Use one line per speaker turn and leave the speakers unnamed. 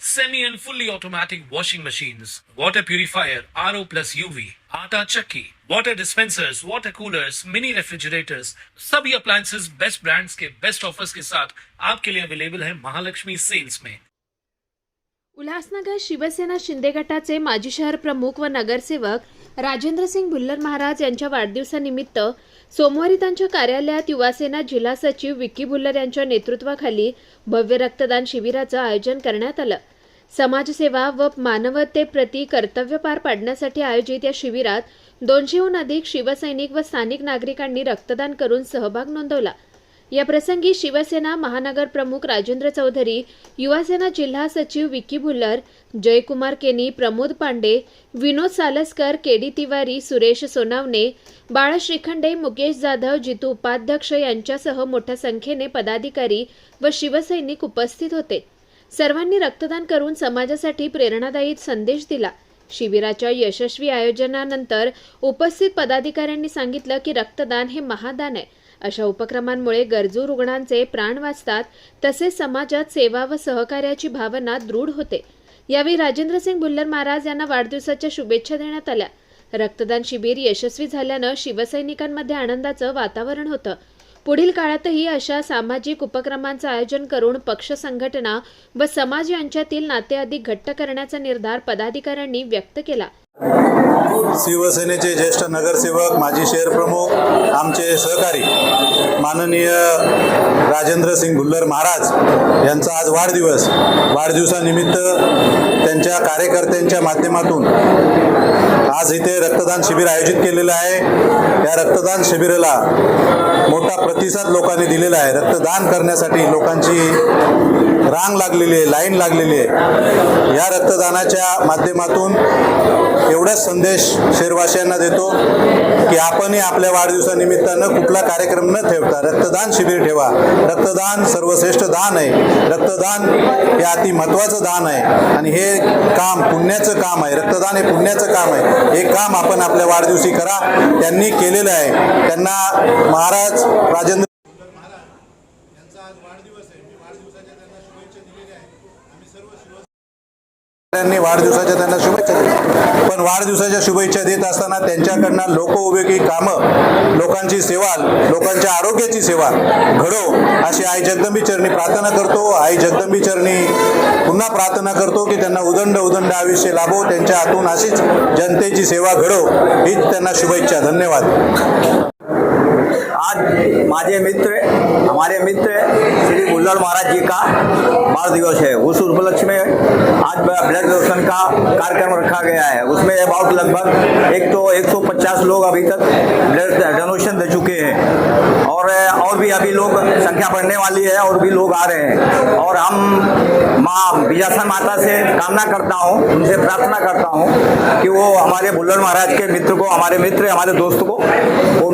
semi and fully automatic washing machines, water purifier, RO plus UV, आटा chakki, water dispensers, water coolers, mini refrigerators, सभी appliances best brands के best offers के साथ आपके लिए available है महालक्ष्मी सेल्स में
उल्हासनगर शिवसेना शिंदे गटाचे माजी शहर प्रमुख व नगरसेवक राजेंद्र सिंग भुल्लर महाराज यांच्या वाढदिवसानिमित्त सोमवारी त्यांच्या कार्यालयात युवासेना जिल्हा सचिव विक्की भुल्लर यांच्या नेतृत्वाखाली भव्य रक्तदान शिबिराचं आयोजन करण्यात आलं. समाजसेवा व मानवतेप्रती कर्तव्य पार पाडण्यासाठी आयोजित या शिबिरात दोनशेहून अधिक शिवसैनिक व स्थानिक नागरिकांनी रक्तदान करून सहभाग नोंदवला. या प्रसंगी शिवसेना महानगर प्रमुख राजेंद्र चौधरी युवासेना जिल्हा सचिव विकी भुल्लर जयकुमार केनी प्रमोद पांडे विनोद सालसकर केडी तिवारी सुरेश सोनावणे बाळ श्रीखंडे मुकेश जाधव जितू उपाध्यक्ष यांच्यासह मोठ्या संख्येने पदाधिकारी व शिवसैनिक उपस्थित होते. सर्वांनी रक्तदान करून समाजासाठी प्रेरणादायी संदेश दिला. शिबिराच्या यशस्वी आयोजनानंतर उपस्थित पदाधिकाऱ्यांनी सांगितलं की रक्तदान हे महादान आहे. अशा उपक्रमांमुळे गरजू रुग्णांचे प्राण वाचतात तसेच समाजात सेवा व सहकार्याची भावना दृढ होते. यावेळी राजेंद्र सिंग भुल्लर महाराज यांना वाढदिवसाच्या शुभेच्छा देण्यात आल्या. रक्तदान शिबिर यशस्वी झाल्यानं शिवसैनिकांमध्ये आनंदाचं वातावरण होतं. पुढील काळातही अशा सामाजिक उपक्रमांचं आयोजन करून पक्ष संघटना व समाज यांच्यातील नाते अधिक घट्ट करण्याचा निर्धार पदाधिकाऱ्यांनी व्यक्त केला.
शिवसेनेचे ज्येष्ठ नगरसेवक माजी शहर प्रमुख आमचे सहकारी माननीय राजेंद्र सिंग भुल्लर महाराज यांचा आज वाढदिवस. वाढदिवसानिमित्त त्यांच्या कार्यकर्त्यांच्या माध्यमातून आज इथे रक्तदान शिबिर आयोजित केलेलं आहे. या रक्तदान शिबिराला मोठा प्रतिसाद लोकांनी दिलेला आहे. रक्तदान करण्यासाठी लोकांची रांग लागलेली आहे लाईन लागलेली आहे. या रक्तदानाच्या माध्यमातून एवढाच संदेश शहरवासियांना देतो की आपणही आपल्या वाढदिवसानिमित्तानं कुठला कार्यक्रम न ठेवता रक्तदान शिबिर ठेवा. रक्तदान सर्वश्रेष्ठ दान आहे. रक्तदान हे अति महत्त्वाचं दान आहे. आणि हे काम पुण्याचं काम आहे. रक्तदान हे पुण्याचं काम आहे. हे काम आपण आपल्या वाढदिवशी करा. त्यांनी केलेलं आहे. त्यांना महाराज राजेंद्र वाढदिवस आहे. मी वाढदिवसाच्या त्यांना शुभेच्छा दिलेल्या आम्ही सर्व शिव त्यांनी वाढदिवसाच्या त्यांना शुभेच्छा दिल्या. पण वाढदिवसाच्या शुभेच्छा देत असताना त्यांच्याकडनं लोकउपयोगी कामं लोकांची सेवा लोकांच्या आरोग्याची सेवा घडो अशी आई जगदंबी चरणी प्रार्थना करतो. आई जगदंबी चरणी पुन्हा प्रार्थना करतो की त्यांना उदंड उदंड आयुष्य लाभो त्यांच्या हातून अशीच जनतेची सेवा घडो हीच त्यांना शुभेच्छा. धन्यवाद.
आज माझे मित्र हमारे मित्र श्री बुल्लर महाराज जी का बाल दिवस है। उस उपलक्ष्य में आज ब्लड डोनेशन का कार्यक्रम रखा गया है। उसमें अबाउट लगभग एक तो 150 लोग अभी तक ब्लड डोनेशन दे चुके हैं। और और भी अभी लोग संख्या बढ़ने वाली है और भी लोग आ रहे हैं। और हम माँ विजासन माता से कामना करता हूँ, उनसे प्रार्थना करता हूँ कि वो हमारे बुल्लर महाराज के मित्र को, हमारे मित्र, हमारे दोस्त को